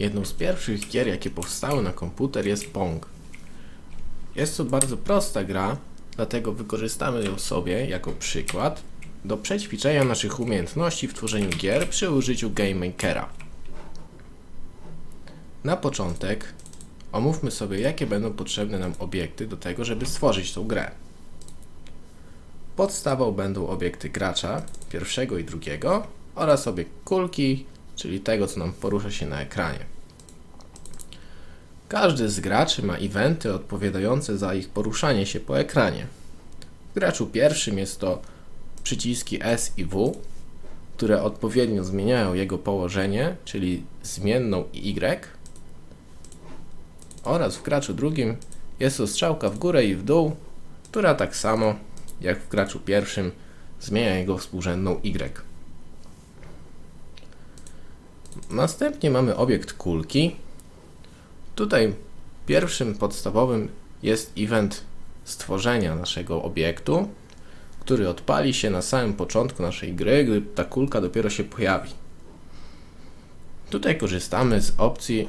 Jedną z pierwszych gier, jakie powstały na komputer jest Pong. Jest to bardzo prosta gra, dlatego wykorzystamy ją sobie jako przykład do przećwiczenia naszych umiejętności w tworzeniu gier przy użyciu Game Makera. Na początek omówmy sobie, jakie będą potrzebne nam obiekty do tego, żeby stworzyć tą grę. Podstawą będą obiekty gracza, pierwszego i drugiego, oraz obiekt kulki, czyli tego, co nam porusza się na ekranie. Każdy z graczy ma eventy odpowiadające za ich poruszanie się po ekranie. W graczu pierwszym jest to przyciski S i W, które odpowiednio zmieniają jego położenie, czyli zmienną Y, oraz w graczu drugim jest to strzałka w górę i w dół, która tak samo jak w graczu pierwszym zmienia jego współrzędną Y. Następnie mamy obiekt kulki. Tutaj pierwszym podstawowym jest event stworzenia naszego obiektu, który odpali się na samym początku naszej gry, gdy ta kulka dopiero się pojawi. Tutaj korzystamy z opcji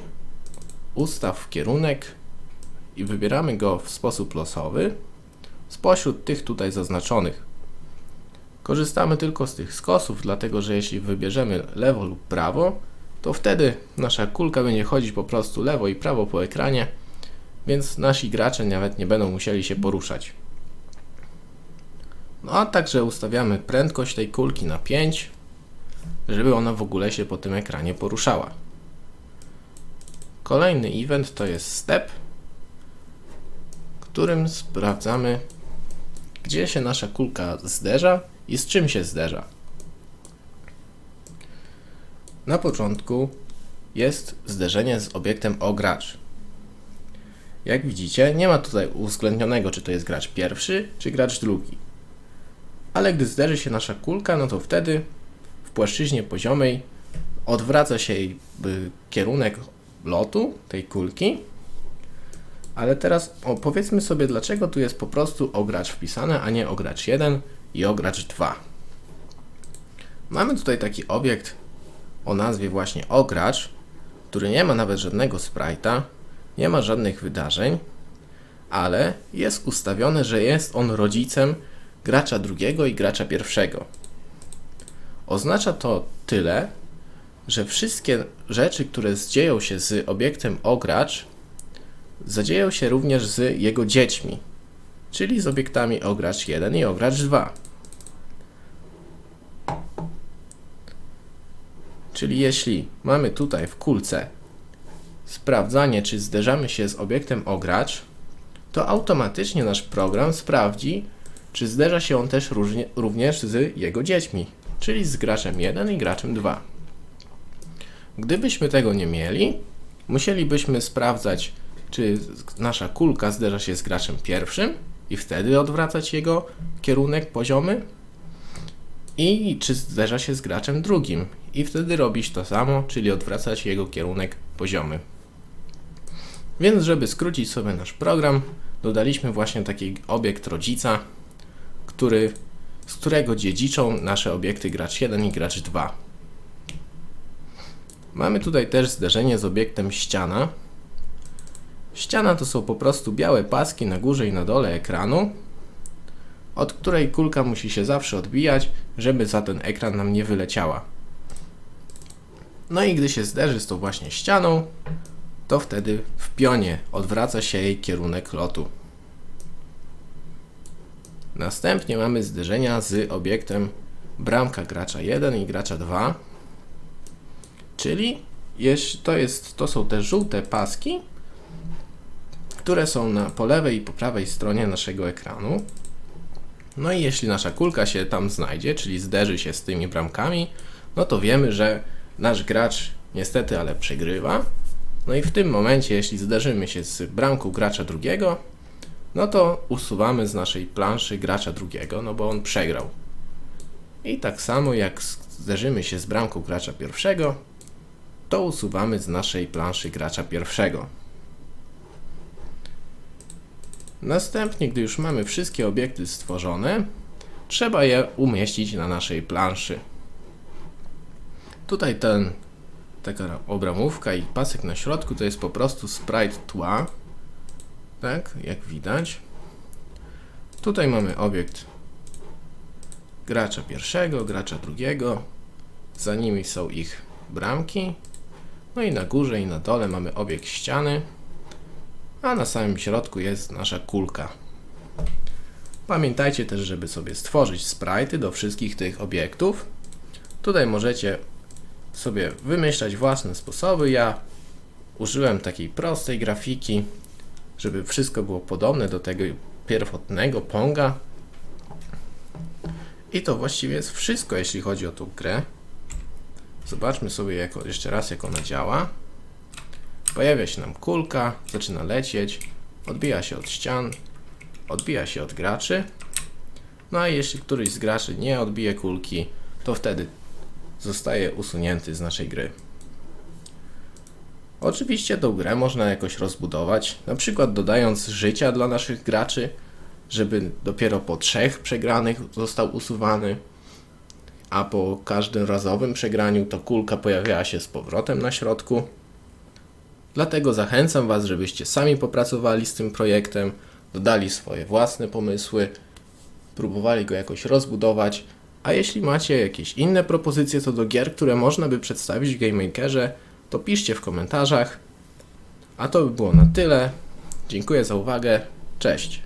ustaw kierunek i wybieramy go w sposób losowy spośród tych tutaj zaznaczonych. Korzystamy tylko z tych skosów, dlatego że jeśli wybierzemy lewo lub prawo, to wtedy nasza kulka będzie chodzić po prostu lewo i prawo po ekranie, więc nasi gracze nawet nie będą musieli się poruszać. No a także ustawiamy prędkość tej kulki na 5, żeby ona w ogóle się po tym ekranie poruszała. Kolejny event to jest step, którym sprawdzamy, gdzie się nasza kulka zderza i z czym się zderza. Na początku jest zderzenie z obiektem o gracz. Jak widzicie, nie ma tutaj uwzględnionego, czy to jest gracz pierwszy, czy gracz drugi. Ale gdy zderzy się nasza kulka, no to wtedy w płaszczyźnie poziomej odwraca się jej kierunek lotu tej kulki. Ale teraz o, powiedzmy sobie, dlaczego tu jest po prostu ogracz wpisane, a nie ogracz 1 i ogracz 2. Mamy tutaj taki obiekt o nazwie właśnie ogracz, który nie ma nawet żadnego sprite'a, nie ma żadnych wydarzeń, ale jest ustawione, że jest on rodzicem gracza drugiego i gracza pierwszego. Oznacza to tyle, że wszystkie rzeczy, które dzieją się z obiektem ogracz, zadzieją się również z jego dziećmi, czyli z obiektami ogracz 1 i ogracz 2. Czyli jeśli mamy tutaj w kulce sprawdzanie, czy zderzamy się z obiektem ogracz, to automatycznie nasz program sprawdzi, czy zderza się on też różnie, również z jego dziećmi, czyli z graczem 1 i graczem 2. Gdybyśmy tego nie mieli, musielibyśmy sprawdzać, czy nasza kulka zderza się z graczem pierwszym i wtedy odwracać jego kierunek poziomy i czy zderza się z graczem drugim i wtedy robić to samo, czyli odwracać jego kierunek poziomy. Więc żeby skrócić sobie nasz program, dodaliśmy właśnie taki obiekt rodzica, który, z którego dziedziczą nasze obiekty gracz 1 i gracz 2. Mamy tutaj też zderzenie z obiektem ściana. Ściana to są po prostu białe paski na górze i na dole ekranu, od której kulka musi się zawsze odbijać, żeby za ten ekran nam nie wyleciała. No i gdy się zderzy z tą właśnie ścianą, to wtedy w pionie odwraca się jej kierunek lotu. Następnie mamy zderzenia z obiektem bramka gracza 1 i gracza 2, czyli to, jest, to są te żółte paski, które są na, po lewej i po prawej stronie naszego ekranu. No i jeśli nasza kulka się tam znajdzie, czyli zderzy się z tymi bramkami, no to wiemy, że nasz gracz niestety, ale przegrywa. No i w tym momencie, jeśli zderzymy się z bramką gracza drugiego, no to usuwamy z naszej planszy gracza drugiego, no bo on przegrał. I tak samo jak zderzymy się z bramką gracza pierwszego, to usuwamy z naszej planszy gracza pierwszego. Następnie, gdy już mamy wszystkie obiekty stworzone, trzeba je umieścić na naszej planszy. Tutaj ten taka obramówka i pasek na środku to jest po prostu sprite tła. Tak, jak widać. Tutaj mamy obiekt gracza pierwszego, gracza drugiego. Za nimi są ich bramki. No i na górze i na dole mamy obiekt ściany. A na samym środku jest nasza kulka. Pamiętajcie też, żeby sobie stworzyć sprite'y do wszystkich tych obiektów. Tutaj możecie sobie wymyślać własne sposoby. Ja użyłem takiej prostej grafiki, żeby wszystko było podobne do tego pierwotnego Ponga. I to właściwie jest wszystko, jeśli chodzi o tą grę. Zobaczmy sobie jako, jeszcze raz, jak ona działa. Pojawia się nam kulka, zaczyna lecieć, odbija się od ścian, odbija się od graczy. No a jeśli któryś z graczy nie odbije kulki, to wtedy zostaje usunięty z naszej gry. Oczywiście tą grę można jakoś rozbudować, na przykład dodając życia dla naszych graczy, żeby dopiero po trzech przegranych został usuwany, a po każdym razowym przegraniu to kulka pojawiała się z powrotem na środku. Dlatego zachęcam Was, żebyście sami popracowali z tym projektem, dodali swoje własne pomysły, próbowali go jakoś rozbudować. A jeśli macie jakieś inne propozycje co do gier, które można by przedstawić w Game Makerze, to piszcie w komentarzach. A to by było na tyle. Dziękuję za uwagę. Cześć.